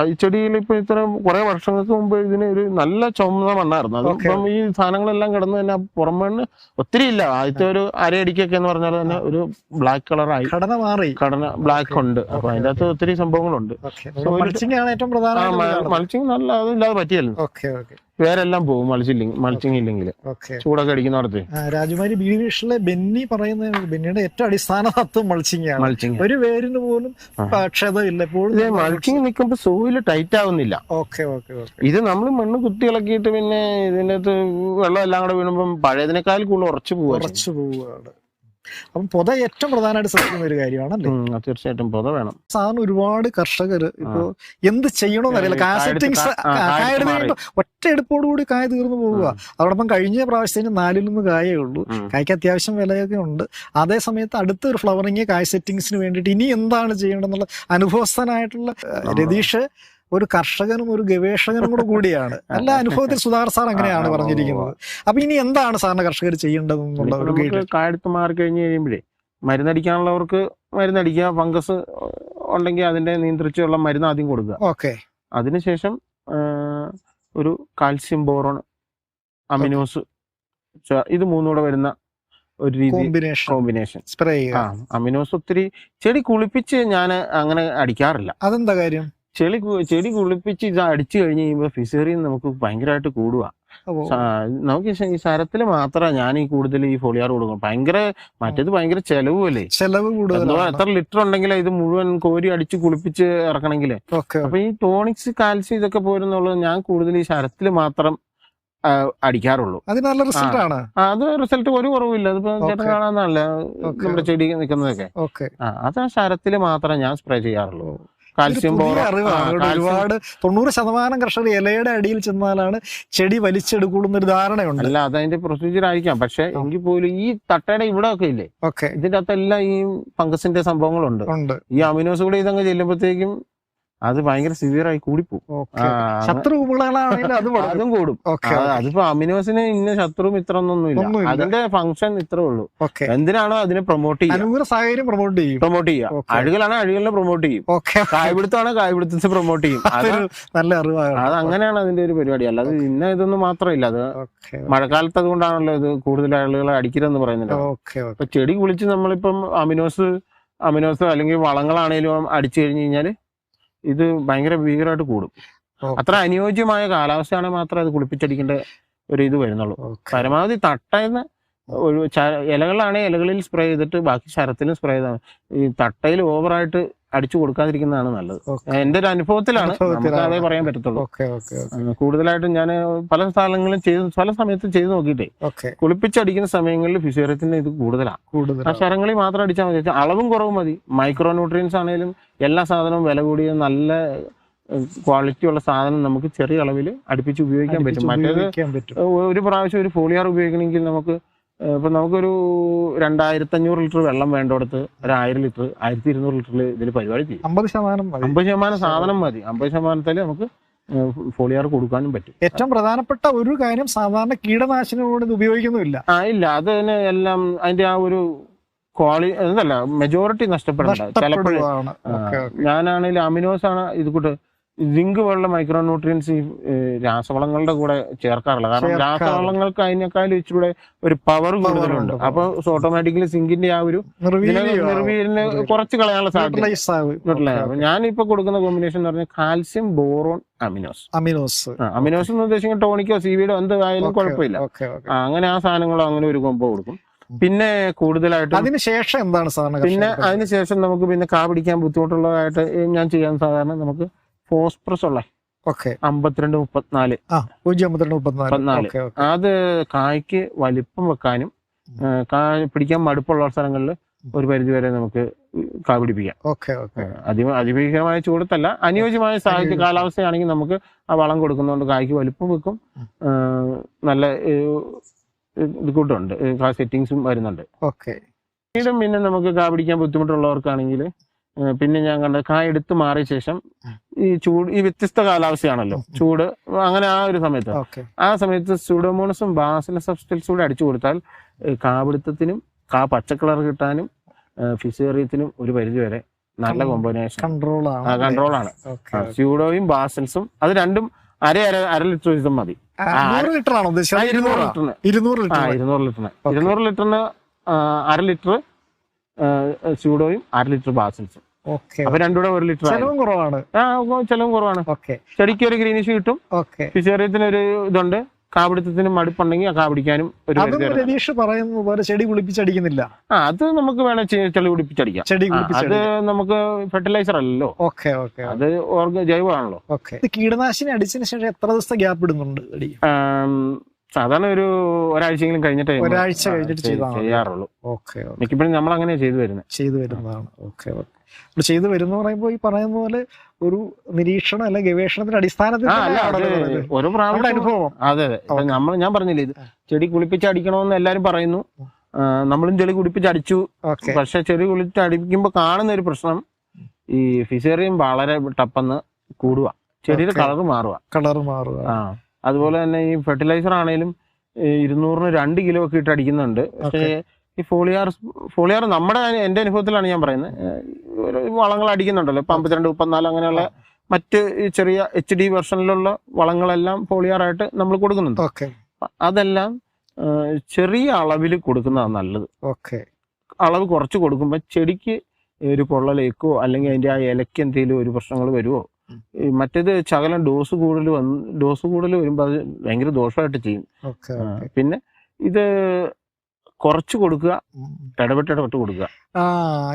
ഈ- ചെടിയിൽ ഇപ്പൊ ഇത്ര കുറെ വർഷങ്ങൾക്ക് മുമ്പ് ഇതിന് ഒരു നല്ല ചുമന്ന മണ്ണായിരുന്നു. അത് ഇപ്പം ഈ സാധനങ്ങളെല്ലാം കിടന്ന് തന്നെ പുറം മണ്ണ് ഒത്തിരി ഇല്ല. ആദ്യത്തെ ഒരു അരയടിക്കൊക്കെ എന്ന് പറഞ്ഞാൽ തന്നെ ഒരു ബ്ലാക്ക് കളറായി ഘടന മാറി. ഘടന ബ്ലാക്ക് ഉണ്ട്. അപ്പൊ അതിന്റെ അകത്ത് ഒത്തിരി സംഭവങ്ങളുണ്ട്. മൾച്ചിങ് നല്ല അതില്ലാതെ പറ്റിയല്ലോ. ഓക്കെ ഓക്കെ വേരെല്ലാം പോകും മൾച്ചില്ലെങ്കിൽ മൾച്ചിങ് ഇല്ലെങ്കിൽ ചൂടൊക്കെ അടിക്കുന്നിടത്ത് രാജകുമാരി ബി ഡിവിഷനിലെ ബെന്നി പറയുന്ന ബെന്നിയുടെ ഏറ്റവും അടിസ്ഥാന തത്വം മൾച്ചിങ് ആണ് മൾച്ചിങ് ഒരു വേരിന് പോലും ക്ഷതമില്ല എപ്പോഴും മൾച്ചിങ് നിൽക്കുമ്പോൾ സോയിൽ ടൈറ്റ് ആവുന്നില്ല. ഓക്കെ ഓക്കെ ഇത് നമ്മൾ മണ്ണ് കുത്തി ഇളക്കിയിട്ട് പിന്നെ ഇതിന്റെ അകത്ത് വെള്ളം എല്ലാം കൂടെ വീണുമ്പോൾ പഴയതിനേക്കാൾ കൂടുതൽ ഉറച്ചു പോവുക ഉറച്ചു പോവുകയാണ്. അപ്പം പൊത ഏറ്റവും പ്രധാനമായിട്ട് ശ്രദ്ധിക്കുന്ന ഒരു കാര്യമാണല്ലേ? തീർച്ചയായിട്ടും പൊത വേണം. സാധാരണ ഒരുപാട് കർഷകർ ഇപ്പോ എന്ത് ചെയ്യണമെന്ന് അറിയില്ല. കാസറ്റിങ്സ് കായ ഒറ്റ എടുപ്പോടുകൂടി കായ തീർന്നു പോവുക. അതോടൊപ്പം കഴിഞ്ഞ പ്രാവശ്യത്തിന് നാലിൽ നിന്ന് കായേ ഉള്ളൂ. കായ്ക്ക് അത്യാവശ്യം വിലയൊക്കെ ഉണ്ട്. അതേ സമയത്ത് അടുത്ത ഒരു ഫ്ലവറിങ് കായ സെറ്റിങ്സിന് വേണ്ടിയിട്ട് ഇനി എന്താണ് ചെയ്യേണ്ടതെന്നുള്ള അനുഭവസ്ഥനായിട്ടുള്ള രതീഷ് ഒരു കർഷകനും ഒരു ഗവേഷകനും കൂടെ കൂടിയാണ്. നല്ല അനുഭവത്തിൽ സുധാകർ സാർ അങ്ങനെയാണ് പറഞ്ഞിരിക്കുന്നത്. അപ്പൊ ഇനി എന്താണ് സാറിന് കർഷകർ ചെയ്യേണ്ടതെന്നുള്ള ഒരു കായെടുത്ത് മാറി കഴിഞ്ഞ് കഴിയുമ്പോഴേ മരുന്നടിക്കാനുള്ളവർക്ക് മരുന്നടിക്കുക ഫംഗസ് ഉണ്ടെങ്കിൽ അതിന്റെ നിയന്ത്രിച്ചുള്ള മരുന്ന് ആദ്യം കൊടുക്കുക. ഓക്കെ. അതിനുശേഷം ഒരു കാൽസ്യം ബോറോൺ അമിനോസ് ഇത് മൂന്നൂടെ വരുന്ന ഒരു രീതി കോമ്പിനേഷൻ. സ്പ്രേ അമിനോസ് ഒത്തിരി ചെടി കുളിപ്പിച്ച് ഞാൻ അങ്ങനെ അടിക്കാറില്ല. അതെന്താ കാര്യം? ചെളി ചെടി കുളിപ്പിച്ച് ഇത് അടിച്ചു കഴിഞ്ഞ് കഴിയുമ്പോൾ ഫിസേറിയൻ നമുക്ക് ഭയങ്കരമായിട്ട് കൂടുക നമുക്ക് ഈ സരത്തിൽ ഈ ശരത്തിൽ മാത്രമേ ഞാൻ ഈ കൂടുതൽ ഈ ഫോളിയാർ കൊടുക്കും ഭയങ്കര മറ്റേത് ഭയങ്കര ചെലവുമല്ലേ ചെലവ് കൂടുതൽ എത്ര ലിറ്റർ ഉണ്ടെങ്കിൽ ഇത് മുഴുവൻ കോരി അടിച്ച് കുളിപ്പിച്ച് ഇറക്കണമെങ്കിൽ അപ്പൊ ഈ ടോണിക്സ് കാൽസ്യം ഇതൊക്കെ പോരുന്നുള്ളത് ഞാൻ കൂടുതൽ ഈ ശരത്തിൽ മാത്രം അടിക്കാറുള്ളൂ. അത് നല്ല റിസൾട്ട് ആണ്. അത് റിസൾട്ട് ഒരു കുറവില്ല. അതിപ്പോ ചേട്ടൻ. കാണാന്നല്ല നമ്മുടെ ചെടി നിൽക്കുന്നതൊക്കെ ഓക്കെ. അത് ആ ശരത്തിൽ മാത്രമേ ഞാൻ സ്പ്രേ ചെയ്യാറുള്ളൂ. കാൽസ്യം ഒരുപാട് തൊണ്ണൂറ് ശതമാനം കർഷകർ ഇലയുടെ അടിയിൽ ചെന്നാലാണ് ചെടി വലിച്ചെടുക്കുള്ളൂ എന്നൊരു ധാരണയുണ്ട്. അല്ല അതതിന്റെ പ്രൊസീജിയർ ആയിരിക്കാം. പക്ഷെ എങ്കിൽ പോലും ഈ തട്ടയുടെ ഇവിടെ ഒക്കെ ഇല്ലേ? ഓക്കെ. ഇതിന്റെ അകത്തെല്ലാം ഈ ഫംഗസിന്റെ സംഭവങ്ങളുണ്ട്. ഈ അമിനോസ് കൂടെ ഇതങ്ങ് ചെല്ലുമ്പോഴത്തേക്കും അത് ഭയങ്കര സിവിയർ ആയി കൂടിപ്പോകും ഓക്കെ. ആ, ശത്രു അത് കൂടും. അതിപ്പോ അമിനോസിന് ഇന്ന ശത്രു മിത്രമൊന്നുമില്ല ഒന്നുമില്ല. അതിന്റെ ഫംഗ്ഷൻ ഇത്രേ ഉള്ളൂ. എന്തിനാണോ അതിനെ പ്രൊമോട്ട് ചെയ്യുക? സാഹചര്യം പ്രൊമോട്ട് ചെയ്യും. പ്രൊമോട്ട് ചെയ്യുക. അഴുകലാണോ അഴുകലിനെ പ്രൊമോട്ട് ചെയ്യും. കായ്പിടുത്തമാണെ കായ്പിടുത്തത്തെ പ്രൊമോട്ട് ചെയ്യും. നല്ല അറിവാണ്. അത് അങ്ങനെയാണ് അതിന്റെ ഒരു പരിപാടി. അല്ലാതെ ഇന്ന ഇതൊന്നും മാത്രമില്ല. അത് മഴക്കാലത്ത് അതുകൊണ്ടാണല്ലോ ഇത് കൂടുതൽ ആളുകൾ അടിക്കരുതെന്ന് പറയുന്നത്. ചെടി കുളിച്ച് നമ്മളിപ്പം അമിനോസ് അമിനോസ് അല്ലെങ്കിൽ വളങ്ങളാണേലും അടിച്ചു കഴിഞ്ഞു കഴിഞ്ഞാൽ ഇത് ഭയങ്കര ഭീകരമായിട്ട് കൂടും. അത്ര അനുയോജ്യമായ കാലാവസ്ഥയാണെങ്കിൽ മാത്രമേ അത് കുളിപ്പിച്ചടിക്കേണ്ട ഒരു ഇത് വരുന്നുള്ളൂ. പരമാവധി തട്ടയെന്ന് ഒരു ചര ഇലകളാണെങ്കിൽ ഇലകളിൽ സ്പ്രേ ചെയ്തിട്ട് ബാക്കി ശരത്തിലും സ്പ്രേ ചെയ്താൽ ഈ തട്ടയിൽ ഓവറായിട്ട് അടിച്ചു കൊടുക്കാതിരിക്കുന്നതാണ് നല്ലത്. എന്റെ ഒരു അനുഭവത്തിലാണ്. അതേ പറയാൻ പറ്റത്തുള്ളൂ. കൂടുതലായിട്ടും ഞാൻ പല സ്ഥലങ്ങളിലും ചെയ്ത് പല സമയത്ത് ചെയ്ത് നോക്കിയിട്ടേ. കുളിപ്പിച്ചടിക്കുന്ന സമയങ്ങളിൽ ഫിസിയോറത്തിന്റെ ഇത് കൂടുതലാണ് ആ ശരങ്ങളിൽ മാത്രം അടിച്ചാൽ മതി. അളവും കുറവ് മതി. മൈക്രോ ന്യൂട്രിയൻസ് ആണെങ്കിലും എല്ലാ സാധനവും വില കൂടിയ നല്ല ക്വാളിറ്റി ഉള്ള സാധനം നമുക്ക് ചെറിയ അളവിൽ അടുപ്പിച്ച് ഉപയോഗിക്കാൻ പറ്റും. മറ്റേത് ഒരു പ്രാവശ്യം ഒരു ഫോളിയാർ ഉപയോഗിക്കണമെങ്കിൽ നമുക്ക് ഇപ്പൊ നമുക്കൊരു രണ്ടായിരത്തി അഞ്ഞൂറ് ലിറ്റർ വെള്ളം വേണ്ടടുത്ത് ഒരു ആയിരം ലിറ്റർ ആയിരത്തി ഇരുന്നൂറ് ലിറ്ററിൽ ഇതിൽ പരിപാടി ചെയ്യും. അമ്പത് ശതമാനം മതി. അമ്പത് ശതമാനം സാധനം മതി. അമ്പത് ശതമാനത്തിൽ നമുക്ക് ഫോളിയാർ കൊടുക്കാനും പറ്റും. ഏറ്റവും പ്രധാനപ്പെട്ട ഒരു കാര്യം സാധാരണ കീടനാശിനികളോട് ഇത് ഉപയോഗിക്കുന്നുമില്ല. ആ ഇല്ല. അത് തന്നെ എല്ലാം അതിന്റെ ആ ഒരു ക്വാളി എന്തല്ല മെജോറിറ്റി നഷ്ടപ്പെടണ്ട. ചിലപ്പോൾ ഓക്കെ ഞാനാണെങ്കിൽ അമിനോസ് ആണ് ഇത് കൂട്ട് സിങ്ക് പോലുള്ള മൈക്രോ ന്യൂട്രിയൻസ് ഈ രാസവളങ്ങളുടെ കൂടെ ചേർക്കാറില്ല. കാരണം. രാസവളങ്ങൾക്ക് അതിനേക്കാളും ഇച്ചിരൂടെ ഒരു പവർ കൂടുതലുണ്ട്. അപ്പൊ ഓട്ടോമാറ്റിക്കലി സിങ്കിന്റെ ആ ഒരു നിർവീലിന് കുറച്ച് കളയാനുള്ള സാധ്യത. ഞാനിപ്പോ കൊടുക്കുന്ന കോമ്പിനേഷൻ എന്ന് പറഞ്ഞാൽ calcium boron aminos aminos aminos എന്ന് ഉദ്ദേശിക്കുന്ന ടോണിക്കോ സീവിഡോ എന്ത് ആയാലും കുഴപ്പമില്ല. അങ്ങനെ ആ സാധനങ്ങളോ അങ്ങനെ ഒരു കൊമ്പോ കൊടുക്കും. പിന്നെ കൂടുതലായിട്ട് അതിനുശേഷം എന്താണ് സാധാരണ പിന്നെ അതിനുശേഷം നമുക്ക് പിന്നെ കാ പിടിക്കാൻ ബുദ്ധിമുട്ടുള്ളതായിട്ട് ഞാൻ ചെയ്യാൻ സാധാരണ നമുക്ക് ഫോസ്ഫറസ് ഉള്ള ഓക്കെ. അമ്പത്തിരണ്ട് മുപ്പത്തിനാല്. പൂജ്യം അമ്പത്തിരണ്ട് മുപ്പത്തിനാല്. അത് കായ്ക്ക് വലിപ്പം വെക്കാനും കായ പിടിക്കാൻ മടുപ്പുള്ള സ്ഥലങ്ങളിൽ ഒരു പരിധി വരെ നമുക്ക് കാ പിടിപ്പിക്കാം. Okay okay. അതി അതിഭീകരമായ ചൂടത്തല്ല അനുയോജ്യമായ സാഹചര്യ. കാലാവസ്ഥയാണെങ്കിൽ നമുക്ക് ആ വളം കൊടുക്കുന്നതുകൊണ്ട് കായ്ക്ക് വലിപ്പം വെക്കും. നല്ല ഇത് കൂട്ടുണ്ട്. സെറ്റിങ്സും വരുന്നുണ്ട്. ഓക്കെ. പിന്നീടും പിന്നെ നമുക്ക് കാ പിടിക്കാൻ ബുദ്ധിമുട്ടുള്ളവർക്കാണെങ്കിൽ പിന്നെ ഞാൻ കണ്ടത് കായ എടുത്തു മാറിയ ശേഷം ഈ ചൂട് ഈ വ്യത്യസ്ത കാലാവസ്ഥയാണല്ലോ. ചൂട് അങ്ങനെ ആ ഒരു സമയത്ത്. ആ സമയത്ത് സുഡോമോണസും ബാസില സബ്സ്റ്റൽസും കൂടെ അടിച്ചു കൊടുത്താൽ കാപിടുത്തത്തിനും കാ പച്ചക്കളർ കിട്ടാനും ഫിസേറിയത്തിനും ഒരു പരിധി വരെ നല്ല കോമ്പിനേഷൻ. കൺട്രോൾ ആണ് കൺട്രോൾ ആണ് സ്യൂഡോയും ബാസൽസും അത് രണ്ടും അര അര അര ലിറ്റർ വീതം മതി. ഇരുന്നൂറ് ലിറ്ററിന്. ഇരുന്നൂറ് ലിറ്ററിന്. ഇരുന്നൂറ് ലിറ്ററിന് അര ലിറ്റർ സ്യൂഡോയും അര ലിറ്റർ ബാസൽസും. ഓക്കെ അപ്പൊ രണ്ടുകൂടെ ഒരു ലിറ്റർ ചെലവും കുറവാണ്. ആ ചെലവും കുറവാണ്. ഓക്കെ. ചെടിക്ക് ഒരു ഗ്രീനിഷ് കിട്ടും. ഓക്കെ. ഫിസിയോറിയത്തിന് ഒരു ഇതുണ്ട്. കാപിടിത്തത്തിന് മടുപ്പുണ്ടെങ്കിൽ കാപിടിക്കാനും ഒരു പറയുന്നത് രതീഷ് പറയുന്ന പോലെ ചെടി കുളിപ്പിച്ചടിക്കുന്നില്ല. ആ അത് നമുക്ക് വേണേ ചെളി കുളിപ്പിച്ചടിക്കാം. ചെടി അത് നമുക്ക് ഫെർട്ടിലൈസർ അല്ലല്ലോ. ഓക്കെ ഓക്കെ അത് ഓർഗ ജൈവമാണല്ലോ. ഓക്കെ. കീടനാശിനി അടിച്ചതിന് ശേഷം എത്ര ദിവസം ഗ്യാപ്പ് ഇടുന്നുണ്ട് സാധാരണ ഒരു ഒരാഴ്ചയെങ്കിലും കഴിഞ്ഞിട്ട് ഒരാഴ്ച കഴിഞ്ഞിട്ട്. ചെയ്യാറുള്ളൂ. Okay okay. മിക്കപ്പോഴും നമ്മൾ അങ്ങനെ ചെയ്തു വരുന്നത്. ചെയ്തു വരുന്നതാണ്. Okay okay. ഇവിടെ ചെയ്തു വരുന്ന പറയുമ്പോൾ ഈ പറയുന്ന പോലെ ഒരു നിരീക്ഷണം അല്ലെ ഗവേഷണത്തിന്റെ അടിസ്ഥാനത്തിൽ പ്രാവശ്യം അനുഭവം. അതെ അതെ. നമ്മൾ ഞാൻ പറഞ്ഞില്ലേ ഇത് ചെടി കുളിപ്പിച്ച് അടിക്കണമെന്ന് എല്ലാരും പറയുന്നു. നമ്മളും ചെടി കുളിപ്പിച്ച് അടിച്ചു. ഓക്കെ. പക്ഷെ ചെടി കുളിപ്പിച്ച് അടിക്കുമ്പോൾ കാണുന്ന ഒരു പ്രശ്നം ഈ ഫിസേറിയം വളരെ ടപ്പെന്ന് കൂടുക ചെടിയുടെ. കളർ മാറുക കളർ മാറുക ആ അതുപോലെ തന്നെ ഈ ഫെർട്ടിലൈസർ ആണെങ്കിലും ഇരുന്നൂറിന് രണ്ട് കിലോ ഒക്കെ ഇട്ട് അടിക്കുന്നുണ്ട്. പക്ഷേ ഈ ഫോളിയാർ ഫോളിയാർ നമ്മുടെ എന്റെ അനുഭവത്തിലാണ് ഞാൻ പറയുന്നത്. വളങ്ങൾ അടിക്കുന്നുണ്ടല്ലോ. ഇപ്പൊ അമ്പത്തിരണ്ട് മുപ്പത്തിനാല് അങ്ങനെയുള്ള മറ്റ് ചെറിയ എച്ച് ഡി വെർഷനിലുള്ള വളങ്ങളെല്ലാം ഫോളിയാറായിട്ട് നമ്മൾ കൊടുക്കുന്നുണ്ട്. അതെല്ലാം ചെറിയ അളവിൽ കൊടുക്കുന്നതാണ് നല്ലത്. ഓക്കെ. അളവ് കുറച്ച് കൊടുക്കുമ്പോൾ ചെടിക്ക് ഒരു പൊള്ളലേക്കോ അല്ലെങ്കിൽ അതിന്റെ ആ ഇലയ്ക്ക് എന്തെങ്കിലും ഒരു പ്രശ്നങ്ങൾ വരുമോ മറ്റേത് ശകലം ഡോസ് കൂടുതൽ വന്ന് ഡോസ് കൂടുതൽ വരുമ്പോൾ അത് ഭയങ്കര ദോഷമായിട്ട് ചെയ്യും. പിന്നെ ഇത് കുറച്ച് കൊടുക്കുക ഇടപെട്ട് ഇടപെട്ട് കൊടുക്കുക.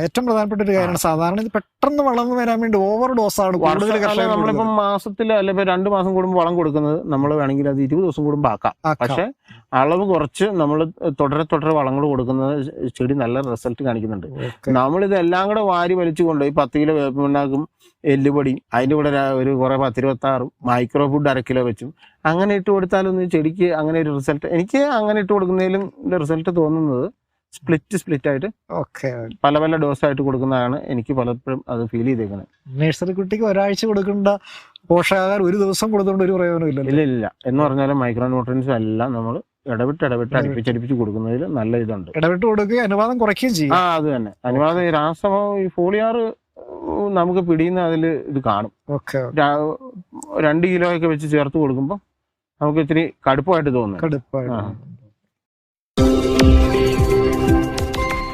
ഏറ്റവും പ്രധാനപ്പെട്ട ഒരു കാര്യമാണ് സാധാരണ ഇത് പെട്ടെന്ന് വളർന്നു വരാൻ വേണ്ടി ഓവർ ഡോസ് ആണ് കൂടുതൽ നമ്മളിപ്പോ മാസത്തിൽ അല്ലെ ഇപ്പൊ രണ്ട് മാസം കൂടുമ്പോൾ വളം കൊടുക്കുന്നത് നമ്മൾ വേണമെങ്കിൽ അത് ഇരുപത് ദിവസം കൂടുമ്പോൾ ആക്കാം. പക്ഷെ അളവ് കുറച്ച് നമ്മൾ തുടരെ തുടരെ വളങ്ങൾ കൊടുക്കുന്നത് ചെടി നല്ല റിസൾട്ട് കാണിക്കുന്നുണ്ട്. നമ്മൾ എല്ലാം കൂടെ വാരി വലിച്ചു ഈ പത്ത് കിലോ വേപ്പിണ്ടാക്കും എല്ലുപൊടി അതിന്റെ കൂടെ ഒരു കുറെ പത്തിരുപത്തി ആറും മൈക്രോ ഫുഡ് അര കിലോ വെച്ചും. അങ്ങനെ ഇട്ട് കൊടുത്താലൊന്നും ചെടിക്ക് അങ്ങനെ ഒരു റിസൾട്ട് എനിക്ക് അങ്ങനെ ഇട്ട് കൊടുക്കുന്നതിലും റിസൾട്ട് തോന്നുന്നത് സ്പ്ലിറ്റ് സ്പ്ലിറ്റ് ആയിട്ട് ഓക്കെ. പല പല ഡോസ് ആയിട്ട് കൊടുക്കുന്നതാണ് എനിക്ക് പലപ്പോഴും അത് ഫീൽ ചെയ്തേക്കുന്നത്. നഴ്സറി കുട്ടിക്ക് ഒരാഴ്ച കൊടുക്കേണ്ട പോഷകാഹാരം ഒരു ദിവസം കൊടുത്തുകൊണ്ട് ഒരു പ്രയോജനം ഇല്ല ഇല്ല ഇല്ല. എന്ന് പറഞ്ഞാലും മൈക്രോ ന്യൂട്രിയൻസ് എല്ലാം നമ്മൾ ഇടവിട്ട് ഇടവിട്ട് അടുപ്പിച്ചടുപ്പിച്ച് കൊടുക്കുന്നതിൽ നല്ല ഇതുണ്ട്. ഇടവിട്ട് കൊടുക്കുകയും അനുവാദം കുറയ്ക്കുകയും ചെയ്യും. ആ അത് തന്നെ. അനുവാദം ഈ രാസമോ ഈ ഫോളിയാറ് നമുക്ക് പിടിയുന്ന അതിൽ ഇത് കാണും. രണ്ട് കിലോ ഒക്കെ വെച്ച് ചേർത്ത് കൊടുക്കുമ്പോൾ നമുക്ക് ഇത്തിരി കടുപ്പമായിട്ട് തോന്നുന്നു കടുപ്പായിട്ട് ആ.